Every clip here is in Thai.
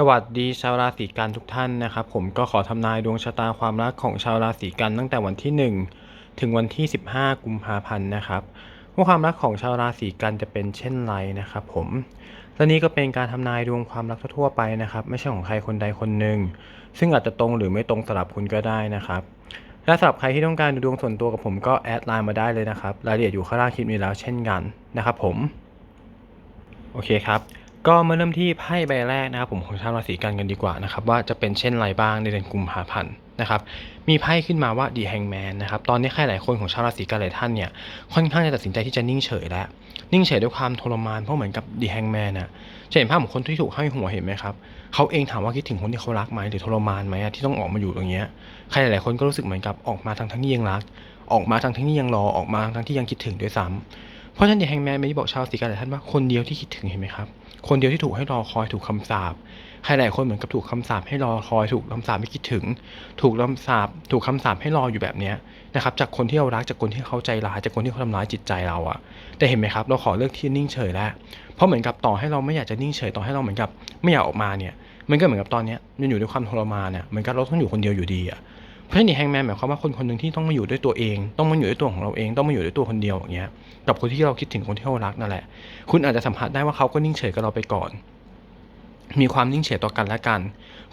สวัสดีชาวราศีกันทุกท่านนะครับ ผมก็ขอทำนายดวงชะตาความรักของชาวราศีกันตั้งแต่วันที่ 1 ถึงวันที่ 15 กุมภาพันธ์นะครับว่าความรักของชาวราศีกันจะเป็นเช่นไรนะครับ ผมและนี้ก็เป็นการทำนายดวงความรักทั่วไปนะครับ ไม่ใช่ของใครคนใดคนหนึ่งซึ่งอาจจะตรงหรือไม่ตรงสำหรับคุณก็ได้นะครับและสำหรับใครที่ต้องการดูดวงส่วนตัวกับผมก็แอดไลน์มาได้เลยนะครับรายละเอียดอยู่ข้างล่างคลิปนี้แล้วเช่นกันนะครับ ผม โอเคครับ ก็มาเริ่มที่ไพ่ใบแรกนะครับผมของชาวราศีกันกันดีกว่านะครับว่าจะเป็นเช่นไรบ้างในเดือนกุมภาพันธ์นะครับมีไพ่ขึ้นมาว่าดีแฮงแมนนะครับตอนนี้ใครหลายคนของชาวราศีกันหลายท่านเนี่ยค่อนข้างจะตัดสินใจที่จะนิ่งเฉยแล้ว นิ่งเฉยด้วยความทรมานเพราะเหมือนกับดีแฮงแมนน่ะจะเห็นภาพของคนที่ถูกห้อยหัวเห็นไหมครับเขาเองถามว่าคิดถึงคนที่เขารักไหมหรือทรมานไหมที่ต้องออกมาอยู่ตรงเนี้ยใครหลายๆคนก็รู้สึกเหมือนกับออกมาทั้งทั้งที่ยังรัก ออกมาทั้งทั้งที่ยังรอออกมาทั้งที่ยังคิดถึงด้วยซ้ำเพราะฉะนั้นเดแฮงแมนไม่ได้บอกชาวสีกันหลายท่านว่าคนเดียวที่คิดถึงเห็นไหมครับ คนเดียวที่ถูกให้รอคอยถูกคำสาปใครหลายคนเหมือนกับถูกคำสาปให้รอคอยถูกคำสาปไม่คิดถึง ถูกคำสาปถูกคำสาปให้รออยู่แบบเนี้ยนะครับจากคนที่เรารักจากคนที่เขาใจร้ายจากคนที่เขาทำร้ายจิตใจเราอะแต่เห็นไหมครับ เราขอเลือกที่นิ่งเฉยแล้วเพราะเหมือนกับต่อให้เราไม่อยากจะนิ่งเฉยต่อให้เราเหมือนกับไม่อยากออกมาเนี่ยมันก็เหมือนกับตอนนี้มันอยู่ด้วยความทรมานเนี่ยเหมือนกับเราต้องอยู่คนเดียวอยู่ดีอะ เพราะฉะนั้นแฮงแมนหมายความว่าคนคนหนึ่งที่ต้องมาอยู่ด้วยตัวเอง ต้องมาอยู่ด้วยตัวของเราเอง ต้องมาอยู่ด้วยตัวคนเดียวอย่างเงี้ย กับคนที่เราคิดถึงคนที่เรารักนั่นแหละ คุณอาจจะสัมผัสได้ว่าเขาก็นิ่งเฉยกับเราไปก่อน มีความนิ่งเฉยต่อกันและกัน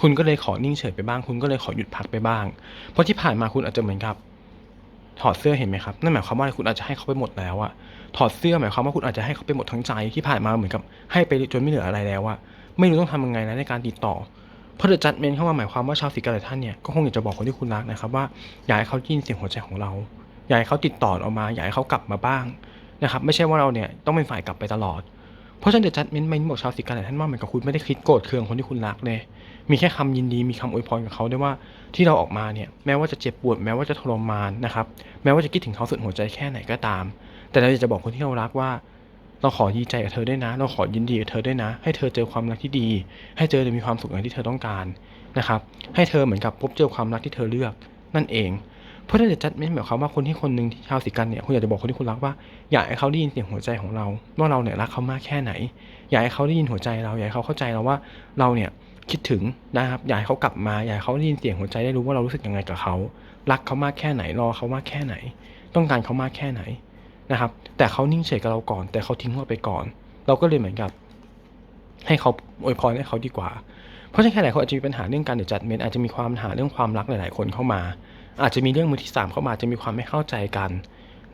คุณก็เลยขอนิ่งเฉยไปบ้าง คุณก็เลยขอหยุดพักไปบ้าง เพราะที่ผ่านมาคุณอาจจะเหมือนกับถอดเสื้อเห็นไหมครับนั่นหมายความว่าคุณอาจจะให้เขาไปหมดแล้วอะถอดเสื้อหมายความว่าคุณอาจจะให้เขาไปหมดทั้งใจที่ผ่านมาเหมือนกับให้ไปจนไม่เหลืออะไรแล้วอะไม่รู้ต้องทำยังไงนะในการติดต่อ พราะเดอะจัดเมนเข้ามาหมายความว่าชาวสิกาหลายท่านเนี่ยก็คงอยากจะบอกคนที่คุณรักนะครับว่าอยากให้เขายินเสียงหัวใจของเรา อยากให้เขาติดต่อเรามาอยากให้เขากลับมาบ้างนะครับไม่ใช่ว่าเราเนี่ยต้องเป็นฝ่ายกลับไปตลอด เพราะฉะนั้นเดอะจัดเมนไม่บอกชาวสิกาหลายท่านว่าเหมือนกับคุณไม่ได้คิดโกรธเคืองคนที่คุณรักเลยมีแค่คำยินดีมีคำอวยพรกับเขาด้วยว่าที่เราออกมาเนี่ยแม้ว่าจะเจ็บปวดแม้ว่าจะทรมานนะครับแม้ว่าจะคิดถึงเขาสุดหัวใจแค่ไหนก็ตาม แต่เราอยากจะบอกคนที่เรารักว่า เราขอดีใจกับเธอด้วยนะ เราขอยินดีกับเธอด้วยนะ ให้เธอเจอความรักที่ดี ให้เธอมีความสุขอย่างที่เธอต้องการนะครับ ให้เธอเหมือนกับพบเจอความรักที่เธอเลือกนั่นเอง เพราะฉะนั้นเดี๋ยวจัดไม่หมายความว่าคนที่คนหนึ่งที่ชาวสิกันเนี่ยคุณอยากจะบอกคนที่คุณรักว่า อยากให้เขาได้ยินเสียงหัวใจของเราว่าเราเนี่ยรักเขามากแค่ไหน อยากให้เขาได้ยินหัวใจเรา อยากให้เขาเข้าใจเราว่าเราเนี่ยคิดถึงนะครับ อยากให้เขากลับมา อยากให้เขาได้ยินเสียงหัวใจได้รู้ว่าเรารู้สึกยังไงกับเขา รักเขามากแค่ไหน รอเขามากแค่ไหน ต้องการเขามากแค่ไหน นะครับ แต่เขานิ่งเฉยกับเราก่อน แต่เขาทิ้งเราไปก่อน เราก็เลยเหมือนกับ ให้เขาอวยพรให้เขาดีกว่า เพราะฉะนั้นหลายคนอาจจะมีปัญหาเรื่องการเดือดจัดเมนอาจจะมีความปัญหาเรื่องความรักหลาย ๆ คนเข้ามา อาจจะมีเรื่องมือที่สามเข้ามาจะมีความไม่เข้าใจกัน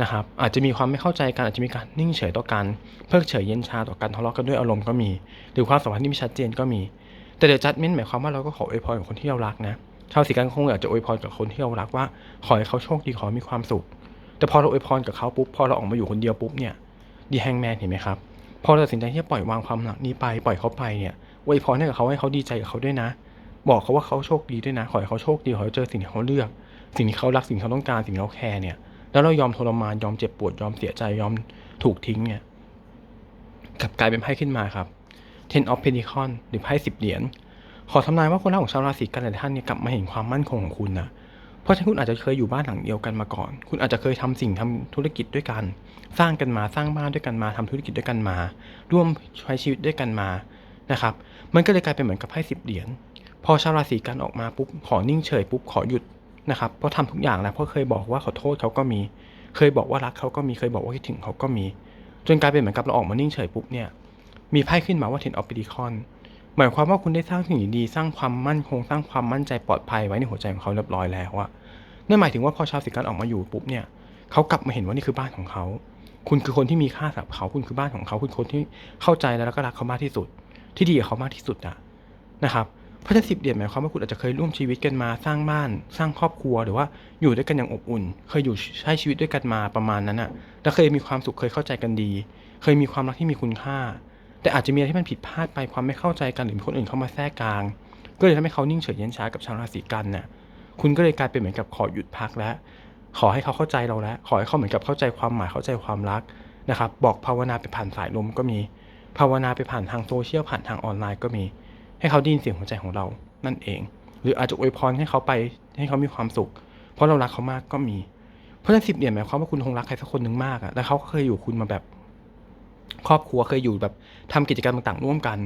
นะครับ อาจจะมีความไม่เข้าใจกันอาจจะมีการนิ่งเฉยต่อกัน เพิกเฉยเย็นชาต่อกันทะเลาะกันด้วยอารมณ์ก็มี หรือความสัมพันธ์ที่ไม่ชัดเจนก็มี แต่เดือดจัดเมนหมายความว่าเราก็ขออวยพรกับคนที่เรารักนะชาวสิกันคงอยากจะอวยพรกับคนที่เรารักว่า ขอให้เขาโชคดีขอมีความสุข แต่พอเราอวยพรกับเขาปุ๊บพอเราออกมาอยู่คนเดียวปุ๊บเนี่ยดีแฮงแมนเห็นไหมครับพอเราตัดสินใจที่จะปล่อยวางความหนักนี้ไปปล่อยเขาไปเนี่ยอวยพรให้กับเขาให้เขาดีใจกับเขาด้วยนะ บอกเขาว่าเขาโชคดีด้วยนะ ขอให้เขาโชคดีขอให้เจอสิ่งที่เขาเลือก สิ่งที่เขารักสิ่งที่เขาต้องการสิ่งที่เขาแคร์เนี่ยแล้วเรายอมทรมานยอมเจ็บปวดยอมเสียใจยอมถูกทิ้งเนี่ยกลับกลายเป็นไพ่ขึ้นมาครับ Ten of Pentacles หรือไพ่สิบเหรียญขอทำนายว่าคนรักของชาวราศีกันหลายท่านเนี่ยกลับมาเห็นความมั่นคงของคุณนะ ราะฉะนั้นคุณอาจจะเคยอยู่บ้านหลังเดียวกันมาก่อน คุณอาจจะเคยทำสิ่งทำธุรกิจด้วยกัน สร้างกันมาสร้างบ้านด้วยกันมาทำธุรกิจด้วยกันมา ร่วมใช้ชีวิตด้วยกันมานะครับมันก็เลยกลายเป็นเหมือนกับไพ่สิบเหรียญพอชาวราศีกันออกมาปุ๊บขอนิ่งเฉยปุ๊บขอหยุดนะครับเพราะทำทุกอย่างแล้วเพราะเคยบอกว่าขอโทษเขาก็มี เคยบอกว่ารักเขาก็มีเคยบอกว่าคิดถึงเขาก็มี จนกลายเป็นเหมือนกับเราออกมานิ่งเฉยปุ๊บเนี่ยมีไพ่ขึ้นมาว่า Ten of Pentacles หมายความว่าคุณได้สร้างสิ่งดีๆสร้างความมั่นคงสร้างความมั่นใจปลอดภัยไว้ในหัวใจของเขาเรียบร้อยแล้วอะ นั่นหมายถึงว่าพอชาวสิกันออกมาอยู่ปุ๊บเนี่ยเขากลับมาเห็นว่านี่คือบ้านของเขา คุณคือคนที่มีค่าสำหรับเขา คุณคือบ้านของเขา คุณคนที่เข้าใจแล้วก็รักเขามากที่สุด ที่ดีกับเขามากที่สุดอะนะครับเพราะฉะนั้นสิบเดือนหมายความว่าคุณอาจจะเคยร่วมชีวิตกันมาสร้างบ้าน สร้างครอบครัวหรือว่าอยู่ด้วยกันอย่างอบอุ่น เคยอยู่ใช้ชีวิตด้วยกันมาประมาณนั้นอะแล้วเคยมีความสุขเคยเข้าใจกันดี เคยมีความรักที่มีคุณค่า แต่อาจจะมีอะไรที่มันผิดพลาดไปความไม่เข้าใจกันหรือมีคนอื่นเข้ามาแทรกกลาง ก็เลยทำให้เขานิ่งเฉยเย็นช้ากับชาวราศีกันน่ะ คุณก็เลยกลายเป็นเหมือนกับขอหยุดพักแล้ว ขอให้เขาเข้าใจเราแล้ว ขอให้เขาเหมือนกับเข้าใจความหมายเข้าใจความรักนะครับ บอกภาวนาไปผ่านสายลมก็มี ภาวนาไปผ่านทางโซเชียลผ่านทางออนไลน์ก็มี ให้เขาได้ยินเสียงหัวใจของเรานั่นเอง หรืออาจจะอวยพรให้เขาไปให้เขามีความสุข เพราะเรารักเขามากก็มี เพราะฉะนั้นสิบเดือนหมายความว่าคุณคงรักใครสักคนหนึ่งมากอะแล้วเขาก็เคยอยู่คุณมาแบบ ครอบครัวเคยอยู่แบบทำกิจกรรมต่างๆร่วมกัน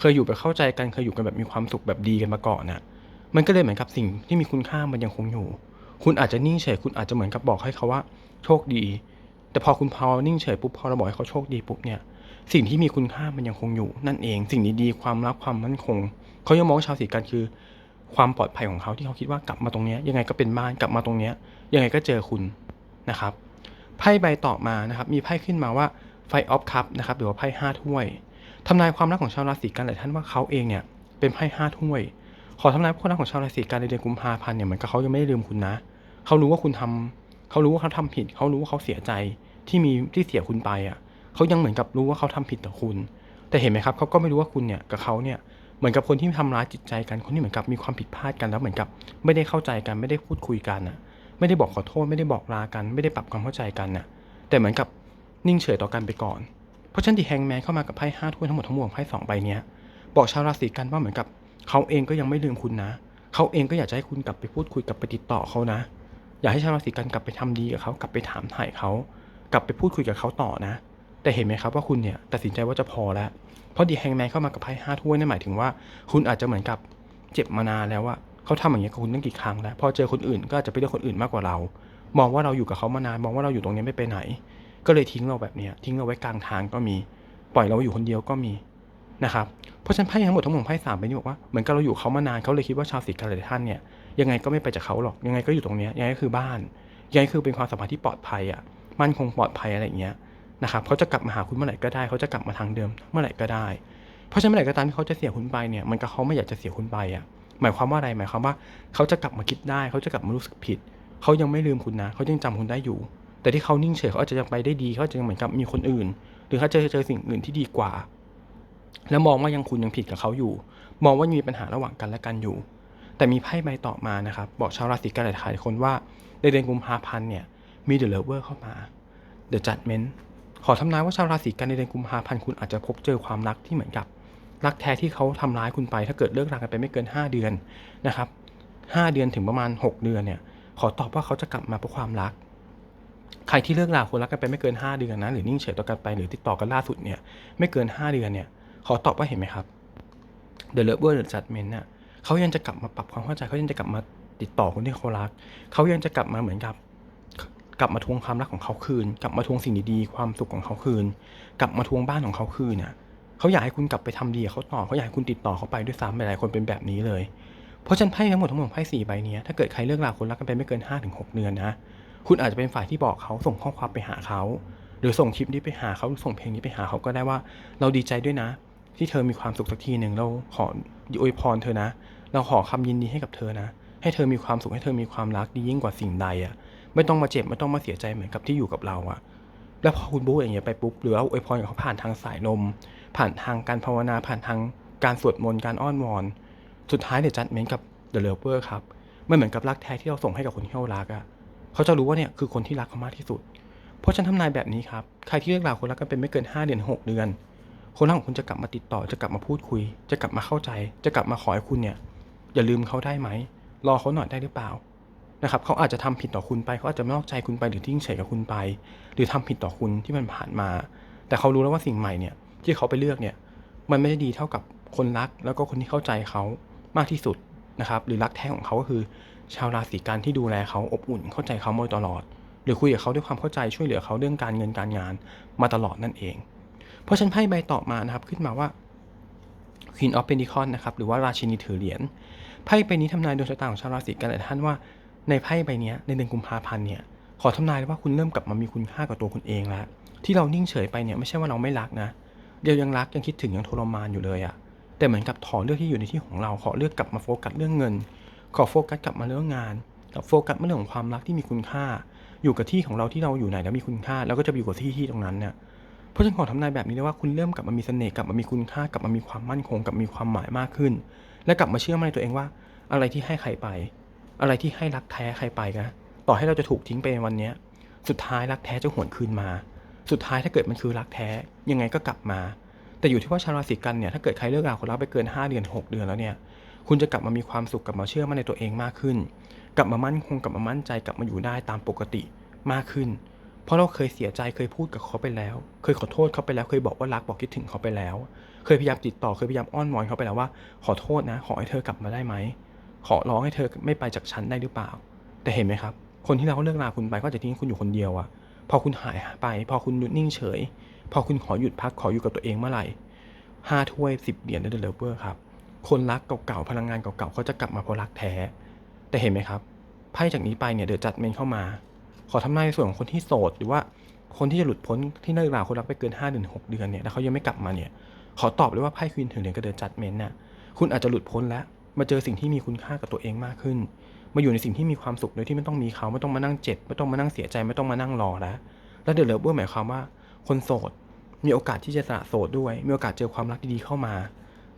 เคยอยู่แบบเข้าใจกันเคยอยู่กันแบบมีความสุขแบบดีกันมาก่อนน่ะ มันก็เลยเหมือนกับสิ่งที่มีคุณค่ามันยังคงอยู่ คุณอาจจะนิ่งเฉย คุณอาจจะเหมือนกับบอกให้เขาว่า โชคดี แต่พอคุณพอนิ่งเฉยปุ๊บพอเราบอกให้เขาโชคดีปุ๊บเนี่ย สิ่งที่มีคุณค่ามันยังคงอยู่ นั่นเอง สิ่งดีๆความรักความมั่นคง เขายังมองชาวสีกันคือ ความปลอดภัยของเขาที่เขาคิดว่ากลับมาตรงนี้ยังไงก็เป็นบ้านกลับมาตรงนี้ยยังไงก็เจอคุณนะครับไพ่ใบต่อมานะครับมีไพ่ขึ้นมาว่าไฟออฟคัพนะครับหรือว่าไพ่ห้าถ้วยทำนายความรักของชาวราศีกันหลายท่านว่าเขาเองเนี่ยเป็นไพ่ห้าถ้วย ขอทำนายความรักของชาวราศีกันในเดือนกุมภาพันธ์เนี่ยเหมือนกับเขายังไม่ได้ลืมคุณนะ เขารู้ว่าคุณทำเขารู้ว่าเขาทำผิด เขารู้ว่าเขาเสียใจที่มีที่เสียคุณไปอะ เขายังเหมือนกับรู้ว่าเขาทำผิดต่อคุณ แต่เห็นไหมครับเขาก็ไม่รู้ว่าคุณเนี่ยกับเขาเนี่ยเหมือนกับคนที่ทำร้ายจิตใจกันคนที่เหมือนกับมีความผิดพลาดกันแล้วเหมือนกับ ไม่ได้เข้าใจกันไม่ได้พูดคุยกันอะ ไม่ได้บอกขอโทษไม่ได้บอกลากัน ไม่ได้ปรับความเข้าใจกันน่ะ แต่เหมือนกับนิ่งเฉยต่อกันไปก่อน เพราะฉะนั้นที่แฮงแมนเข้ามากับไพ่ห้าถ้วยทั้งหมดทั้งมวลไพ่สองใบเนี้ยบอกชาวราศีกันว่าเหมือนกับ เขาเองก็ยังไม่ลืมคุณนะ เขาเองก็อยากจะให้คุณกลับไปพูดคุยกลับไปติดต่อเขานะ อยากให้ชาวราศีกันกลับไปทำดีกับเขากลับไปถามถ่ายเขา กลับไปพูดคุยกับเขาต่อนะ แต่เห็นไหมครับว่าคุณเนี่ยตัดสินใจว่าจะพอแล้ว เพราะดีแฮงแมนเข้ามากับไพ่ห้าถ้วยนั่นหมายถึงว่า คุณอาจจะเหมือนกับเจ็บมานานแล้วอะเขาทำอย่างเงี้ยกับคุณตั้งกี่ครั้งแล้ว พอเจอคนอื่นก็อาจจะไปเลือกคนอื่นมากกว่าเรา มองว่าเราอยู่กับเขามานาน มองว่าเราอยู่ตรงนี้ไม่ไปไหน ก็เลยทิ้งเราแบบเนี้ยทิ้งเราไว้กลางทางก็มี ปล่อยเราอยู่คนเดียวก็มี นะครับเพราะฉะนั้นไพ่ทั้งหมดทั้งมวลไพ่สามใบนี้บอกว่าเหมือนกับเราอยู่เขามานานเขาเลยคิดว่าชาวสีกันหลายท่านเนี่ยยังไงก็ไม่ไปจากเขาหรอกยังไงก็อยู่ตรงนี้ยังไงก็คือบ้านยังไงคือเป็นความสัมพันธ์ที่ปลอดภัยอะมั่นคงปลอดภัยอะไรอย่างเงี้ยนะครับเขาจะกลับมาหาคุณเมื่อไหร่ก็ได้เขาจะกลับมาทางเดิมเมื่อไหร่ก็ได้ เพราะฉะนั้นเมื่อไหร่ก็ตามที่เขาจะเสียคุณไปเนี่ยมันก็เขาไม่อยากจะเสียคุณไปอะหมายความว่าอะไรหมายความว่าเขาจะกลับมาคิดได้เขาจะกลับมารู้สึกผิดเขายังไม่ลืมคุณนะเขายังจำคุณได้อยู่ แต่ที่เขานิ่งเฉยเขาอาจจะยังไปได้ดีเขาอาจจะยังเหมือนกับมีคนอื่น หรือเขาจะเจอสิ่งอื่นที่ดีกว่า แล้วมองว่ายังคุณยังผิดกับเขาอยู่ มองว่ามีปัญหาระหว่างกันและกันอยู่ แต่มีไพ่ใบต่อมานะครับ บอกชาวราศีกันหลายคนว่าในเดือนกุมภาพันธ์เนี่ยมีเดอะเลเวอร์เข้ามาเดอะจัดเมนต์ขอทำนายว่าชาวราศีกันในเดือนกุมภาพันธ์คุณอาจจะพบเจอความรักที่เหมือนกับ รักแท้ที่เขาทำร้ายคุณไป ถ้าเกิดเลิกรากันไปไม่เกิน 5 เดือนนะครับ5เดือนถึงประมาณ 6 เดือนเนี่ยขอตอบว่าเขาจะกลับมาเพราะความรัก ใครที่เลิกราคนรักกันไปไม่เกิน 5 เดือนนะหรือนิ่งเฉยต่อกันไปหรือติดต่อกันล่าสุดเนี่ยไม่เกิน 5 เดือนเนี่ย ขอตอบว่าเห็นไหมครับ The Lover The Judgment น่ะเขายังจะกลับมาปรับความเข้าใจเขายังจะกลับมาติดต่อคนที่เขารัก เขายังจะกลับมาเหมือนกับ กลับมาทวงความรักของเขาคืน กลับมาทวงสิ่งดีๆความสุขของเขาคืน กลับมาทวงบ้านของเขาคืนน่ะเขาอยากให้คุณกลับไปทำดีเขาต่อเขาอยากให้คุณติดต่อเขาไปด้วยซ้ำหลายๆคนเป็นแบบนี้เลย เพราะฉันไพ่ทั้งหมดทั้งหมดไพ่สี่ใบเนี้ยถ้าเกิดใครเลิกลาคนรักกันไปไม่เกิน5้าถึงหเดือนนะคุณอาจจะเป็นฝ่ายที่บอกเขาส่งข้อความไปหาเขาหรือส่งคลิปนี้ไปหาเขาหรือส่งเพลงนี้ไปหาเขาก็ได้ว่า เราดีใจด้วยนะ ที่เธอมีความสุขสักทีหนึ่งเราขออวยพรเธอนะ เราขอคำยินดีให้กับเธอนะ ให้เธอมีความสุขให้เธอมีความรักดียิ่งกว่าสิ่งใดอะ่ะ ไม่ต้องมาเจ็บไม่ต้องมาเสียใจเหมือนกับที่อยู่กับเราอะ่ะ แล้วพอคุณบู๊อย่างเงี้ยไปปุ๊บหรือว่าอวยพรเขาผ่านทางสายลมผ่านทางการภาวนาผ่านทางการสวดมนต์การอ้อนวอนสุดท้ายเดี๋ยวจัดเมนกับเดอะเลเวอร์ครับไม่เหมือนกับรักแท้ที่เราส่งให้กับคนที่เรารักอะ่ะเขาจะรู้ว่าเนี่ยคือคนที่รักเขามากที่สุด เพราะฉันทำนายแบบนี้ครับ ใครที่เลิกราคนรักกันเป็นไม่เกิน 5 เดือน 6 เดือน คนรักของคุณจะกลับมาติดต่อ จะกลับมาพูดคุย จะกลับมาเข้าใจ จะกลับมาขอให้คุณเนี่ย อย่าลืมเขาได้ไหม รอเขาหน่อยได้หรือเปล่า นะครับ เขาอาจจะทำผิดต่อคุณไป เขาอาจจะไม่นอกใจคุณไป หรือทิ้งเฉยกับคุณไป หรือทำผิดต่อคุณที่มันผ่านมา แต่เขารู้แล้วว่าสิ่งใหม่เนี่ย ที่เขาไปเลือกเนี่ย มันไม่ได้ดีเท่ากับคนรัก แล้วก็คนที่เข้าใจเขามากที่สุดนะครับ หรือรักแท้ของเขาก็คือ ชาวราศีกันที่ดูแลเขาอบอุ่น เข้าใจเขามาตลอด หรือคุยกับเขาด้วยความเข้าใจช่วยเหลือเขาเรื่องการเงินการงานมาตลอดนั่นเอง เพราะฉันไพ่ใบต่อมานะครับขึ้นมาว่า Queen of Pentacles นะครับหรือว่าราชินีถือเหรียญไพ่ใบนี้ทำนายดวงชะตาของชาวราศีกันหลายท่านว่าในไพ่ใบนี้ในเดือนกุมภาพันธ์เนี่ยขอทำนายว่าคุณเริ่มกลับมามีคุณค่ากับตัวคุณเองแล้วที่เรานิ่งเฉยไปเนี่ยไม่ใช่ว่าเราไม่รักนะ เดียวยังรักยังคิดถึงยังทรมานอยู่เลยอะแต่เหมือนกับขอเลือกที่อยู่ในที่ของเราขอเลือกกลับมาโฟกัสเรื่องเงิน ขอโฟกัสกลับมาเรื่องงานกับโฟกัสเรื่องของความรักที่มีคุณค่า อยู่กับที่ของเราที่เราอยู่ไหนแล้วมีคุณค่า แล้วก็จะอยู่กับที่ที่ตรงนั้นเนี่ย เพราะฉันขอทำนายแบบนี้เลยว่าคุณเริ่มกลับมามีเสน่ห์กลับมามีคุณค่ากลับมามีความมั่นคงกลับมีความหมายมากขึ้น และกลับมาเชื่อมั่นในตัวเองว่า อะไรที่ให้ใครไป อะไรที่ให้รักแท้ใครไปนะต่อให้เราจะถูกทิ้งไปในวันนี้สุดท้ายรักแท้จะหวนคืนมา สุดท้ายถ้าเกิดมันคือรักแท้ยังไงก็กลับมา แต่อยู่ที่ว่าชาวราศีกันเนี่ยถ้าเกิดใครเลิกราคนรักไปเกิน 5 เดือน 6 เดือนแล้วเนี่ยคุณจะกลับมามีความสุขกลับมาเชื่อมั่นในตัวเองมากขึ้น กลับมามั่นคงกลับมามั่นใจกลับมาอยู่ได้ตามปกติมากขึ้น เพราะเราเคยเสียใจเคยพูดกับเขาไปแล้ว เคยขอโทษเขาไปแล้ว เคยบอกว่ารักบอกคิดถึงเขาไปแล้ว เคยพยายามติดต่อเคยพยายามอ้อนวอนเขาไปแล้วว่า ขอโทษนะ ขอให้เธอกลับมาได้ไหมขอร้องให้เธอไม่ไปจากฉันได้หรือเปล่า แต่เห็นไหมครับ คนที่เราเลิกลาคุณไปก็จะทิ้งคุณอยู่คนเดียวอะพอคุณหายไป พอคุณหยุดนิ่งเฉย พอคุณขอหยุดพักขออยู่กับตัวเองเมื่อไหร่ห้าถ้วยสิบเหรียญเดลเวอร์ครับคนรักเก่าๆพลังงานเก่าๆเขาจะกลับมาเพราะรักแท้ แต่เห็นไหมครับไพ่จากนี้ไปเนี่ยเดี๋ยวจัดเมนเข้ามา ขอทำนายในส่วนของคนที่โสด หรือว่าคนที่จะหลุดพ้นที่เลิกราคนรักไปเกิน5เดือน6เดือนเนี่ยแล้วเขายังไม่กลับมาเนี่ย ขอตอบเลยว่าไพ่ควีนถึงเหรียญกับเดอะจัดเมนน่ะคุณอาจจะหลุดพ้นแล้ว มาเจอสิ่งที่มีคุณค่ากับตัวเองมากขึ้น มาอยู่ในสิ่งที่มีความสุขโดยที่ไม่ต้องมีเขาไม่ต้องมานั่งเจ็บ ไม่ต้องมานั่งเสียใจไม่ต้องมานั่งรอแล้วแล้วเดอะเลิฟเวอร์หมายความว่า คนโสดมีโอกาสที่จะสละโสดด้วย มีโอกาสเจอความรักดีๆเข้ามา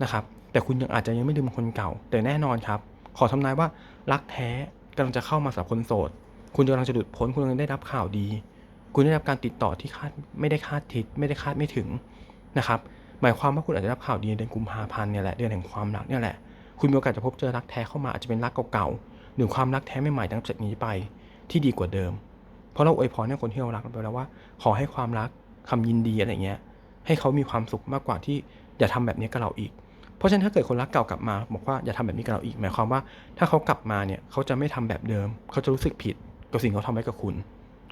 นะครับแต่คุณยังอาจจะยังไม่ลืมคนเก่า แต่แน่นอนครับ ขอทำนายว่ารักแท้กำลังจะเข้ามาสำหรับคนโสด คุณกำลังจะหลุดพ้นคุณกำลังได้รับข่าวดี คุณได้รับการติดต่อที่คาดไม่ได้คาดทิศไม่ได้คาดไม่ถึงนะครับหมายความว่าคุณอาจจะรับข่าวดีในเดือนกุมภาพันธ์เนี่ยแหละเดือนแห่งความรักเนี่ยแหละ คุณมีโอกาสจะพบเจอรักแท้เข้ามาอาจจะเป็นรักเก่าๆหรือความรักแท้ใหม่ๆตั้งจากนี้ไปที่ดีกว่าเดิม เพราะเราอวยพรให้คนที่เรารักไปแล้วว่า ขอให้ความรักคำยินดีอะไรเงี้ยให้เขามีความสุขมากกว่าที่อย่าทำแบบนี้กับเราอีก เพราะฉะนั้นถ้าเกิดคนรักเก่ากลับมา บอกว่าอย่าทำแบบนี้กับเราอีก หมายความว่าถ้าเขากลับมาเนี่ยเขาจะไม่ทำแบบเดิม เขาจะรู้สึกผิด กับสิ่งที่เขาทำไว้กับคุณ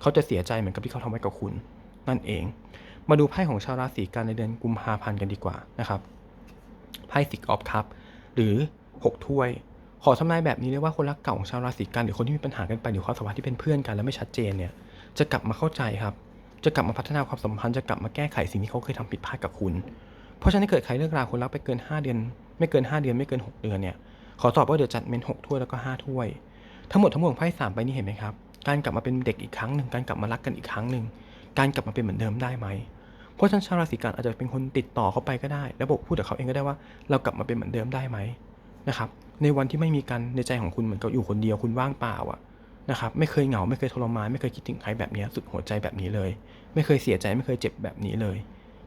เขาจะเสียใจเหมือนกับที่เขาทำไว้กับคุณ นั่นเอง มาดูไพ่ของชาวราศีกันในเดือนกุมภาพันธ์กันดีกว่านะครับไพ่สิกออฟคัพหรือ 6 ถ้วย ขอทำนายแบบนี้เลยว่าคนรักเก่าของชาวราศีกันหรือคนที่มีปัญหากันไปหรือความสัมพันธ์ที่เป็นเพื่อนกันแล้วไม่ชัดเจนเนี่ยจะกลับมาเข้าใจครับจะกลับมาพัฒนาความสัมพันธ์จะกลับมาแก้ไขสิ่งที่เขาเคยทำผิดพลาดกับคุณ เพราะฉะนั้นเกิดใครเลิกราคนรักไปเกิน 5 เดือน ไม่เกิน 5 เดือนไม่เกิน 6 เดือนเนี่ยขอตอบว่าเดี๋ยวจัดเมน6ถ้วยแล้วก็5ถ้วย ทั้งหมดทั้งมวลไพ่สามใบนี้เห็นไหมครับ การกลับมาเป็นเด็กอีกครั้งหนึ่งการกลับมารักกันอีกครั้งหนึ่งการกลับมาเป็นเหมือนเดิมได้ไหมเพราะฉะนั้นชาวราศีกันอาจจะเป็นคนติดต่อเขาไปก็ได้แล้วบอกพูดกับเขาเองก็ได้ว่าเรากลับมาเป็นเหมือนเดิมได้ไหมนะครับในวันที่ไม่มีกันในใจของคุณเหมือนกับอยู่คนเดียวคุณว่างเปล่าอะนะครับไม่เคยเหงาไม่เคยทรมานไม่เคยคิดถึงใครแบบนี้สุดหัวใจแบบนี้เลย ไม่เคยเสียใจไม่เคยเจ็บแบบนี้เลย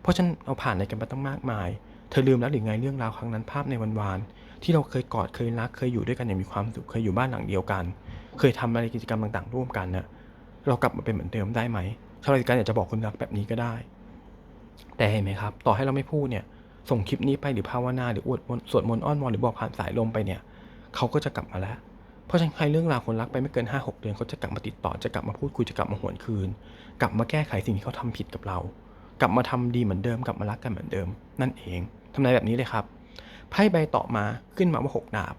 เพราะฉันเอาผ่านอะไรกันมาตั้งมากมาย เธอลืมแล้วหรือไงเรื่องราวครั้งนั้นภาพในวันวานที่เราเคยกอดเคยรักเคยอยู่ด้วยกันอย่างมีความสุขเคยอยู่บ้านหลังเดียวกัน เคยทำอะไรกิจกรรมต่างๆ ร่วมกันเนี่ยเรากลับมาเป็นเหมือนเดิมได้ไหมชาวราศีกันอยากจะบอกคุณรักแบบนี้ก็ได้ แต่เห็นไหมครับ ต่อให้เราไม่พูดเนี่ย ส่งคลิปนี้ไปหรือภาวนาหรืออวดสวดมนต์อ้อนวอนหรือบอกผ่านสายลมไปเนี่ย เขาก็จะกลับมาแล้ว เพราะฉะนั้นใครเรื่องราวคนรักไปไม่เกิน 5 6 เดือนเขาจะกลับมาติดต่อจะกลับมาพูดคุยจะกลับมาหวนคืน กลับมาแก้ไขสิ่งที่เขาทำผิดกับเรา กลับมาทำดีเหมือนเดิม กลับมารักกันเหมือนเดิม นั่นเองทำนายแบบนี้เลยครับไพ่ใบต่อมาขึ้นมาว่าหกดาบ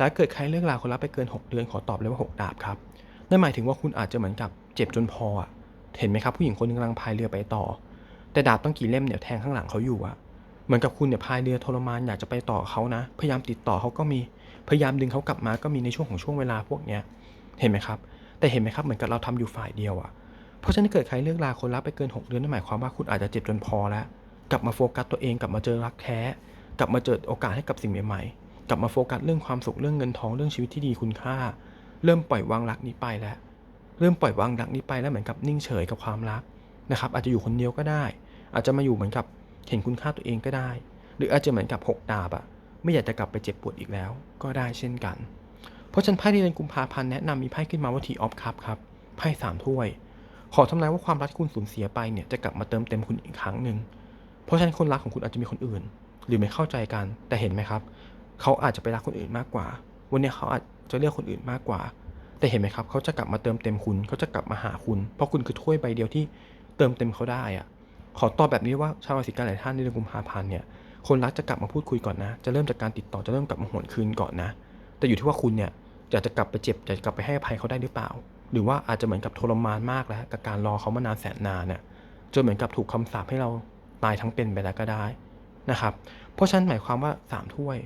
แต่เกิดใครเรื่องราวคนรักไปเกิน 6 เดือนขอตอบเลยว่าหกดาบครับ นั่นหมายถึงว่าคุณอาจจะเหมือนกับเจ็บจนพออะเห็นไหมครับผู้หญิงคนหนึงกำลังพายเรือไปต่อ แต่ดาบต้องกี่เล่มเนี่ยแทงข้างหลังเขาอยู่อะเหมือนกับคุณเนี่ยพายเรือทรมานอยากจะไปต่อเขานะ พยายามติดต่อเขาก็มี พยายามดึงเขากลับมาก็มีในช่วงของช่วงเวลาพวกเนี้ย เห็นไหมครับ แต่เห็นไหมครับเหมือนกับเราทำอยู่ฝ่ายเดียวอะเพราะฉะนั้นเกิดใครเลิกลาคนรักไปเกิน 6 เดือนนั่นหมายความว่าคุณอาจจะเจ็บจนพอแล้ว กลับมาโฟกัสตัวเองกลับมาเจอรักแท้ กลับมาเจอโอกาสให้กับสิ่งใหม่ๆ กลับมาโฟกัสเรื่องความสุขเรื่องเงินทองเรื่องชีวิตที่ดีคุณค่า เริ่มปล่อยวางรักนี้ไปแล้ว เริ่มปล่อยวางรักนี้ไปแล้วเหมือนกับนิ่งเฉยกับความรักนะครับ อาจจะอยู่คนเดียวก็ได้ อาจจะมาอยู่เหมือนกับเห็นคุณค่าตัวเองก็ได้ หรืออาจจะเหมือนกับหกดาบอะไม่อยากจะกลับไปเจ็บปวดอีกแล้ว ก็ได้เช่นกัน เพราะฉันไพ่ในเดือนกุมภาพันธ์แนะนำมีไพ่ขึ้นมาว่าทีออฟคัพครับไพ่สามถ้วย ขอทำนายว่าความรักที่คุณสูญเสียไปเนี่ยจะกลับมาเติมเต็มคุณอีกครั้งหนึ่งเพราะฉะนั้นคนรักของคุณอาจจะมีคนอื่น หรือไม่เข้าใจกันแต่เห็นไหมครับ เขาอาจจะไปรักคนอื่นมากกว่า วันนี้เขาอาจจะเลือกคนอื่นมากกว่า แต่เห็นไหมครับเขาจะกลับมาเติมเต็มคุณเขาจะกลับมาหาคุณ เพราะคุณคือถ้วยใบเดียวที่เติมเต็มเขาได้อะขอตอบแบบนี้ว่าชาวราศีกันหลายท่านในเดือนกุมภาพันธ์เนี่ยคนรักจะกลับมาพูดคุยก่อนนะ จะเริ่มจากการติดต่อจะเริ่มกลับมาหวนคืนก่อนนะ แต่อยู่ที่ว่าคุณเนี่ยอยากจะกลับไปเจ็บอยากจะกลับไปให้อภัยเขาได้หรือเปล่า หรือว่าอาจจะเหมือนกับทรมานมากแล้วกับการรอเขามานานแสนนานเนี่ยจนเหมือนกับถูกคำสาปให้เราตายทั้งเป็นไปแล้วก็ได้นะครับ เพราะฉะนั้นหมายความว่าสามถ้วย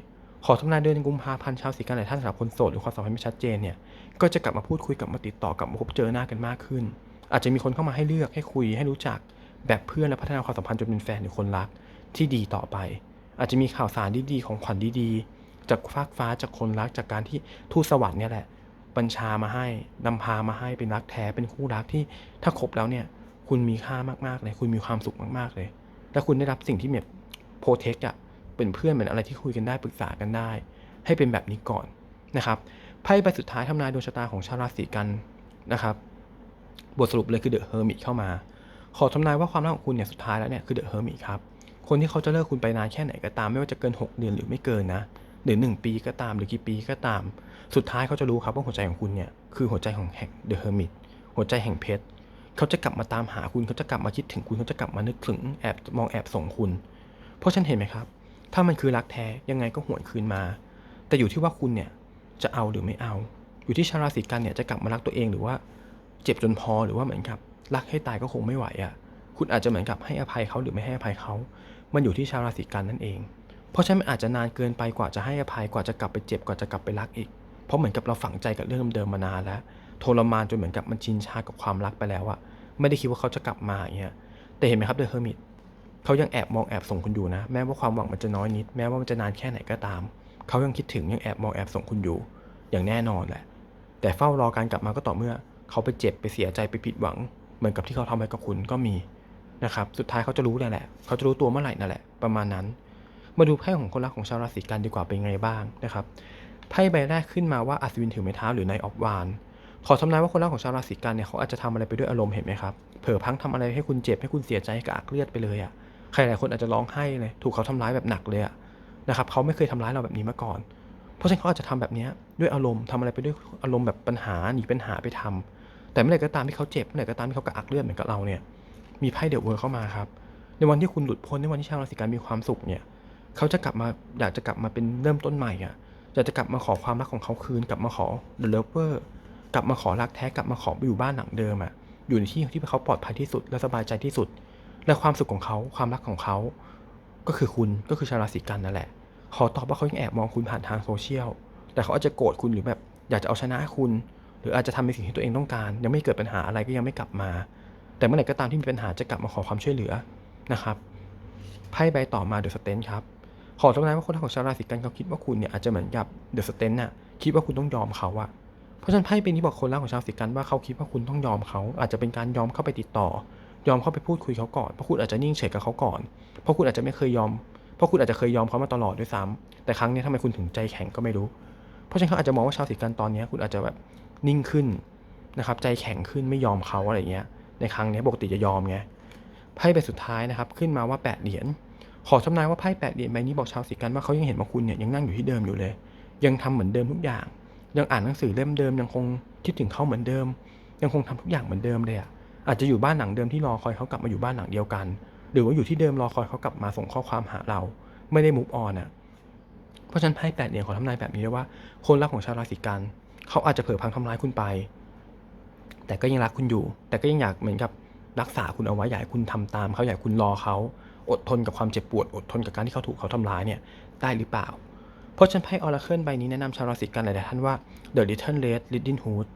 ขอทำนายเดือนกุมภาพันธ์ชาวสีกันหลายท่านสำหรับคนโสดหรือความสัมพันธ์ไม่ชัดเจนเนี่ยก็จะกลับมาพูดคุยกับมาติดต่อกับมาพบเจอหน้ากันมากขึ้น อาจจะมีคนเข้ามาให้เลือกให้คุยให้รู้จัก แบบเพื่อนและพัฒนาความสัมพันธ์จนเป็นแฟนหรือคนรักที่ดีต่อไป อาจจะมีข่าวสารดีๆของขวัญดีๆ จากฟากฟ้าจากคนรักจากการที่ทูตสวรรค์เนี่ยแหละบัญชามาให้นำพามาให้เป็นรักแท้เป็นคู่รักที่ถ้าคบแล้วเนี่ยคุณมีค่ามากๆเลยคุณมีความสุขมากๆเลย และคุณได้รับสิ่งที่แบบโปรเทคอะ เป็นเพื่อนเป็นอะไรที่คุยกันได้ปรึกษากันได้ ให้เป็นแบบนี้ก่อนนะครับไพ่ใบสุดท้ายทำนายดวงชะตาของชาวราศีกันนะครับบทสรุปเลยคือเดอะเฮอร์มิตเข้ามา ขอทำนายว่าความรักของคุณเนี่ยสุดท้ายแล้วเนี่ยคือเดอะเฮอร์มิตครับคนที่เขาจะเลิกคุณไปนานแค่ไหนก็ตาม ไม่ว่าจะเกิน 6 เดือนหรือไม่เกินนะหรือ 1 ปีก็ตามหรือกี่ปีก็ตาม สุดท้ายเขาจะรู้ครับว่าหัวใจของคุณเนี่ยคือหัวใจของแห่งเดอะเฮอร์มิตหัวใจแห่งเพชรเขาจะกลับมาตามหาคุณเขาจะกลับมาคิดถึงคุณเขาจะกลับมานึกถึงแอบมองแอบส่งคุณ เพราะฉันเห็นไหมครับ ถ้ามันคือรักแท้ยังไงก็หวนคืนมา แต่อยู่ที่ว่าคุณเนี่ยจะเอาหรือไม่เอา อยู่ที่ชาวราศีกันเนี่ยจะกลับมารักตัวเองหรือว่า เจ็บจนพอหรือว่าเหมือนกับรักให้ตายก็คงไม่ไหวอะ่ะ คุณอาจจะเหมือนกับให้อภัยเขาหรือไม่ให้อภัยเขา มันอยู่ที่ชาวราศีกันนั่นเอง เพราะฉะนั้นมันอาจจะนานเกินไปกว่าจะให้อภัยกว่าจะกลับไปเจ็บกว่าจะกลับไปรักอีก เพราะเหมือนกับเราฝังใจกับเรื่องเดิมมานานแล้วทรมานจนเหมือนกับมันชินชากับความรักไปแล้วอะไม่ได้คิดว่าเขาจะกลับมาอย่างเงี้ยแต่เห็นไหมครับเดอะเฮอร์มิต เขายังแอบมองแอบส่งคุณอยู่นะ แม้ว่าความหวังมันจะน้อยนิด แม้ว่ามันจะนานแค่ไหนก็ตาม เขายังคิดถึงยังแอบมองแอบส่งคุณอยู่ อย่างแน่นอนแหละ แต่เฝ้ารอการกลับมาก็ต่อเมื่อ เขาไปเจ็บไปเสียใจไปผิดหวัง เหมือนกับที่เขาทำไปกับคุณก็มีนะครับ สุดท้ายเขาจะรู้แหละ เขาจะรู้ตัวเมื่อไหร่นั่นแหละ ประมาณนั้น มาดูไพ่ของคนรักของชาวราศีกันดีกว่าเป็นไงบ้างนะครับ ไพ่ใบแรกขึ้นมาว่าอัศวินถือไม้เท้าหรือนายออฟวานขอทำนายว่าคนรักของชาวราศีกันเนี่ยเขาอาจจะทำอะไรไปด้วยอารมณ์เห็นไหมครับ เผลอพังทำอะไรให้คุณเจ็บให้คุณเสียใจกระอักเลือดไปเลยอะ่ะ ใครหลายคนอาจจะร้องไห้เลย ถูกเขาทำร้ายแบบหนักเลยอะนะครับเขาไม่เคยทำร้ายเราแบบนี้มาก่อน เพราะฉะนั้นเขาอาจจะทำแบบนี้ด้วยอารมณ์ทำอะไรไปด้วยอารมณ์แบบปัญหาหนีปัญหาไปทำแต่เมื่อไหร่ก็ตามที่เขาเจ็บเมื่อไหร่ก็ตามที่เขากระอักเลือดเหมือนกับเราเนี่ยมีไพ่เดอะเวิร์เข้ามาครับในวันที่คุณหลุดพ้นในวันที่ชาวราศีกันมีความสุขเนี่ยเขาจะกลับมาอยากจะกลับมาเป็นเริ่มต้นใหม่อะอยากจะกลับมาขอความรักของเขาคืน กลับมาขอ the lover กลับมาขอรักแท้กลับมาขอไปอยู่บ้านหลังเดิมอะอยู่ในที่ที่เขาปลอดภัยที่สุดและสบายใจที่สุด และความสุขของเขาความรักของเขา ก็คือคุณก็คือชาวราศีกันนั่นแหละ ขอตอบว่าเขายังแอบมองคุณผ่านทางโซเชียล แต่เขาอาจจะโกรธคุณหรือแบบอยากจะเอาชนะคุณ หรืออาจจะทำในสิ่งที่ตัวเองต้องการ ยังไม่เกิดปัญหาอะไรก็ยังไม่กลับมา แต่เมื่อไหร่ก็ตามที่มีปัญหาจะกลับมาขอความช่วยเหลือนะครับไพ่ใบต่อมาเดอะสเตนครับขอทำนายว่าคนของชาวราศีกันเขาคิดว่าคุณเนี่ยอาจจะเหมือนกับเดอะสเตนน่ะคิดว่าคุณต้องยอมเขาอะเพราะฉะนั้นไพ่เป็นที่บอกคนรักของชาวราศีกันว่าเขาคิดว่าคุณต้องยอมเขา อาจจะเป็นการยอมเข้าไปติดต่อ ยอมเข้าไปพูดคุยเขาก่อน เพราะคุณอาจจะนิ่งเฉยกับเขาก่อน เพราะคุณอาจจะไม่เคยยอม เพราะคุณอาจจะเคยยอมเขามาตลอดด้วยซ้ำแต่ครั้งนี้ทำไมคุณถึงใจแข็งก็ไม่รู้ เพราะฉะนั้นเขาอาจจะมองว่าชาวราศีกันตอนนี้คุณอาจจะแบบนิ่งขึ้นนะครับ ใจแข็งขึ้นไม่ยอมเขาอะไรเงี้ย ในครั้งนี้ปกติจะยอมไง ไพ่ใบสุดท้ายนะครับ ขึ้นมาว่า 8 เหรียญ ขอทำนายว่าไพ่แปดเหรียญใบนี้บอกชาวสีกันว่าเขายังเห็นว่าคุณเนี่ยยังนั่งอยู่ที่เดิมอยู่เลย ยังทำเหมือนเดิมทุกอย่าง ยังอ่านหนังสือเล่มเดิมยังคงคิดถึงเขาเหมือนเดิม ยังคงทำทุกอย่างเหมือนเดิมเลยอะ อาจจะอยู่บ้านหลังเดิมที่รอคอยเขากลับมาอยู่บ้านหลังเดียวกัน หรือว่าอยู่ที่เดิมรอคอยเขากลับมาส่งข้อความหาเรา ไม่ได้มุกออนอะเพราะฉะนั้นไพ่แปดเหรียขอทำนายแบบนี้เลยว่า คนรักของชาวราศีกันเขาอาจจะเผลอพังทำร้ายคุณไป แต่ก็ยังรักคุณอยู่ แต่ก็ยังอยากเหมือนกับรักษาคุณเอาไว้อยากให้คุณทำตามเขาอยากให้คุณรอเขาอดทนกับความเจ็บปวด อดทนกับการที่เขาถูกเขาทำร้ายเนี่ยได้หรือเปล่า เพราะฉันไพ่ออราเคิลใบนี้แนะนำชาวราศีกันหลายท่านว่า The Little Red Riding Hood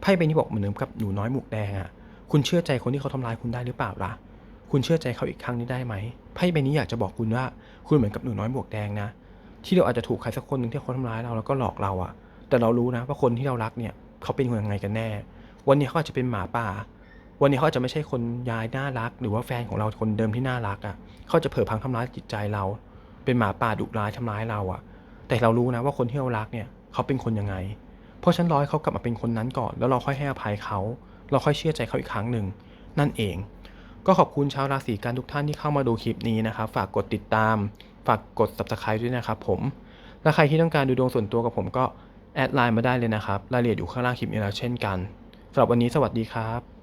ไพ่ใบนี้บอกเหมือนกับหนูน้อยหมวกแดงอะ่ะ คุณเชื่อใจคนที่เขาทำร้ายคุณได้หรือเปล่าล่ะ คุณเชื่อใจเขาอีกครั้งนี้ได้ไหมไพ่ใบนี้อยากจะบอกคุณว่า คุณเหมือนกับหนูน้อยหมวกแดงนะ ที่เราอาจจะถูกใครสักคนหนึ่งที่เขาทำร้ายเราแล้วก็หลอกเราอะแต่เรารู้นะว่าคนที่เรารักเนี่ยเขาเป็นคนยังไงกันแน่ วันนี้เขาอาจจะเป็นหมาป่า วันนี้เขาอาจจะไม่ใช่คนยายน่ารัก หรือว่าแฟนของเราคนเดิมที่น่ารักอะ่ะเขาจะเผลอพังทำร้ายจิตใจเรา เป็นหมาป่าดุร้ายทำร้ายเราอะ่ะ แต่เรารู้นะว่าคนที่เรารักเนี่ยเขาเป็นคนยังไง เพราะฉันร้อให้เขากลับมาเป็นคนนั้นก่อน แล้วเราค่อยให้อภัยเขา เราค่อยเชื่อใจเขาอีกครั้งหนึ่งนั่นเอง ก็ขอบคุณชาวราศีกันทุกท่านที่เข้ามาดูคลิปนี้นะครับ ฝากกดติดตาม ฝากกด subscribe ด้วยนะครับผมและใครที่ต้องการดูดวงส่วนตัวกับผมก็แอดไลน์มาได้เลยนะครับรายละเอียดอยู่ข้างล่างคลิปนี้แล้วเช่นกันสำหรับวันนี้สวัสดีครับ